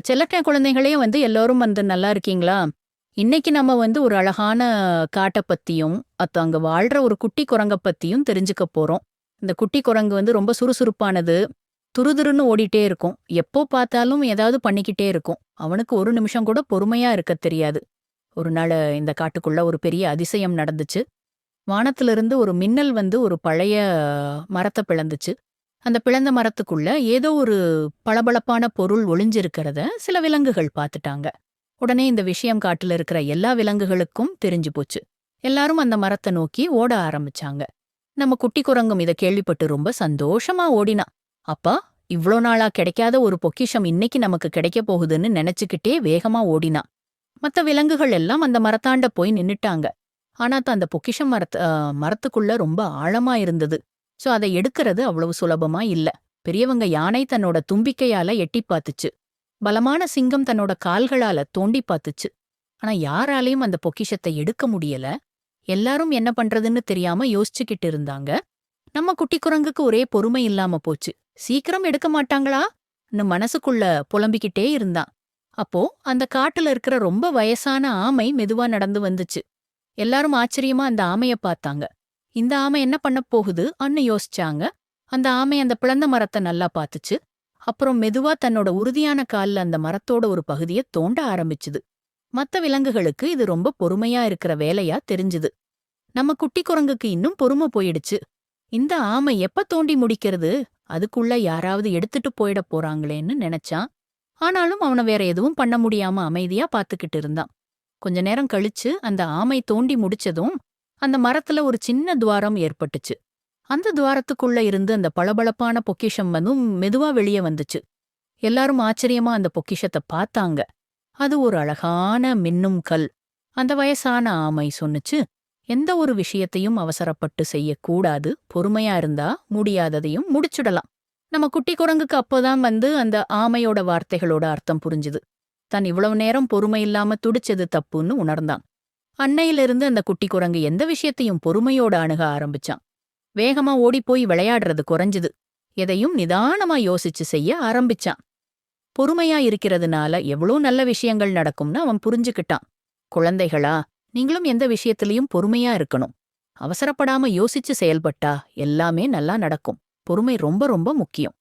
செல்லட்டை குழந்தைகளே வந்து எல்லோரும் வந்து நல்லா இருக்கீங்களா? இன்னைக்கு நம்ம வந்து ஒரு அழகான காட்டை பத்தியும் அத்த அங்க வாழ்ற ஒரு குட்டி குரங்க பத்தியும் தெரிஞ்சுக்க போறோம். இந்த குட்டி குரங்கு வந்து ரொம்ப சுறுசுறுப்பானது துருதுருன்னு ஓடிட்டே இருக்கும். எப்போ பார்த்தாலும் ஏதாவது பண்ணிக்கிட்டே இருக்கும். அவனுக்கு ஒரு நிமிஷம் கூட பொறுமையா இருக்க தெரியாது. ஒரு நாள் இந்த காட்டுக்குள்ள ஒரு பெரிய அதிசயம் நடந்துச்சு. வானத்திலிருந்து ஒரு மின்னல் வந்து ஒரு பழைய மரத்தை பிளந்துச்சு. அந்த பிளந்த மரத்துக்குள்ள ஏதோ ஒரு பளபளப்பான பொருள் ஒளிஞ்சிருக்கிறத சில விலங்குகள் பார்த்துட்டாங்க. உடனே இந்த விஷயம் காட்டுல இருக்கிற எல்லா விலங்குகளுக்கும் தெரிஞ்சு போச்சு. எல்லாரும் அந்த மரத்தை நோக்கி ஓட ஆரம்பிச்சாங்க. நம்ம குட்டி குரங்கும் இத கேள்விப்பட்டு ரொம்ப சந்தோஷமா ஓடினா. அப்பா இவ்ளோ நாளா கிடைக்காத ஒரு பொக்கிஷம் இன்னைக்கு நமக்கு கிடைக்க போகுதுன்னு நினைச்சுக்கிட்டே வேகமா ஓடினா. மத்த விலங்குகள் எல்லாம் அந்த மரத்தாண்ட போய் நின்னுட்டாங்க. ஆனா தான் அந்த பொக்கிஷம் மரத்து மரத்துக்குள்ள ரொம்ப ஆழமா இருந்தது. சோ அதை எடுக்கிறது அவ்வளவு சுலபமா இல்ல. பெரியவங்க யானை தன்னோட தும்பிக்கையால எட்டி பார்த்துச்சு. பலமான சிங்கம் தன்னோட கால்களால தோண்டி பார்த்துச்சு. ஆனா யாராலையும் அந்த பொக்கிஷத்தை எடுக்க முடியல. எல்லாரும் என்ன பண்றதுன்னு தெரியாம யோசிச்சுக்கிட்டு இருந்தாங்க. நம்ம குட்டி குரங்குக்கு ஒரே பொறுமை இல்லாம போச்சு. சீக்கிரம் எடுக்க மாட்டாங்களா மனசுக்குள்ள புலம்பிக்கிட்டே இருந்தான். அப்போ அந்த காட்டுல இருக்கிற ரொம்ப வயசான ஆமை மெதுவா நடந்து வந்துச்சு. எல்லாரும் ஆச்சரியமா அந்த ஆமைய பார்த்தாங்க. இந்த ஆமை என்ன பண்ண போகுது? அன்னு யோசிச்சாங்க. அந்த ஆமை அந்த பிளந்த மரத்தை நல்லா பார்த்துச்சு. அப்புறம் மெதுவா தன்னோட உறுதியான கால்ல அந்த மரத்தோட ஒரு பகுதிய தோண்ட ஆரம்பிச்சுது. மத்த விலங்குகளுக்கு இது ரொம்ப பொறுமையா இருக்கிற வேலையா தெரிஞ்சுது. நம்ம குட்டி குரங்குக்கு இன்னும் பொறுமை போயிடுச்சு. இந்த ஆமை எப்ப தோண்டி முடிக்கிறது? அதுக்குள்ள யாராவது எடுத்துட்டு போயிட போறாங்களேன்னு நினைச்சான். ஆனாலும் அவன வேற எதுவும் பண்ண முடியாம அமைதியா பாத்துக்கிட்டு இருந்தான். கொஞ்ச நேரம் கழிச்சு அந்த ஆமை தோண்டி முடிச்சதும் அந்த மரத்துல ஒரு சின்ன துவாரம் ஏற்பட்டுச்சு. அந்த துவாரத்துக்குள்ள இருந்து அந்த பளபளப்பான பொக்கிஷம் வந்து மெதுவா வெளியே வந்துச்சு. எல்லாரும் ஆச்சரியமா அந்த பொக்கிஷத்தை பார்த்தாங்க. அது ஒரு அழகான மின்னும் கல். அந்த வயசான ஆமை சொன்னுச்சு எந்த ஒரு விஷயத்தையும் அவசரப்பட்டு செய்யக்கூடாது. பொறுமையா இருந்தா முடியாததையும் முடிச்சுடலாம். நம்ம குட்டி குரங்குக்கு அப்போதான் வந்து அந்த ஆமையோட வார்த்தைகளோட அர்த்தம் புரிஞ்சுது. தான் இவ்வளவு நேரம் பொறுமை இல்லாம துடிச்சது தப்புன்னு உணர்ந்தான். அன்னையிலிருந்து அந்த குட்டி குரங்கு எந்த விஷயத்தையும் பொறுமையோட அணுக ஆரம்பிச்சான். வேகமா ஓடிப்போய் விளையாடுறது குறைஞ்சுது. எதையும் நிதானமா யோசிச்சு செய்ய ஆரம்பிச்சான். பொறுமையா இருக்கிறதுனால எவ்வளோ நல்ல விஷயங்கள் நடக்கும்னு அவன் புரிஞ்சுக்கிட்டான். குழந்தைகளா நீங்களும் எந்த விஷயத்திலையும் பொறுமையா இருக்கணும். அவசரப்படாம யோசிச்சு செயல்பட்டா எல்லாமே நல்லா நடக்கும். பொறுமை ரொம்ப ரொம்ப முக்கியம்.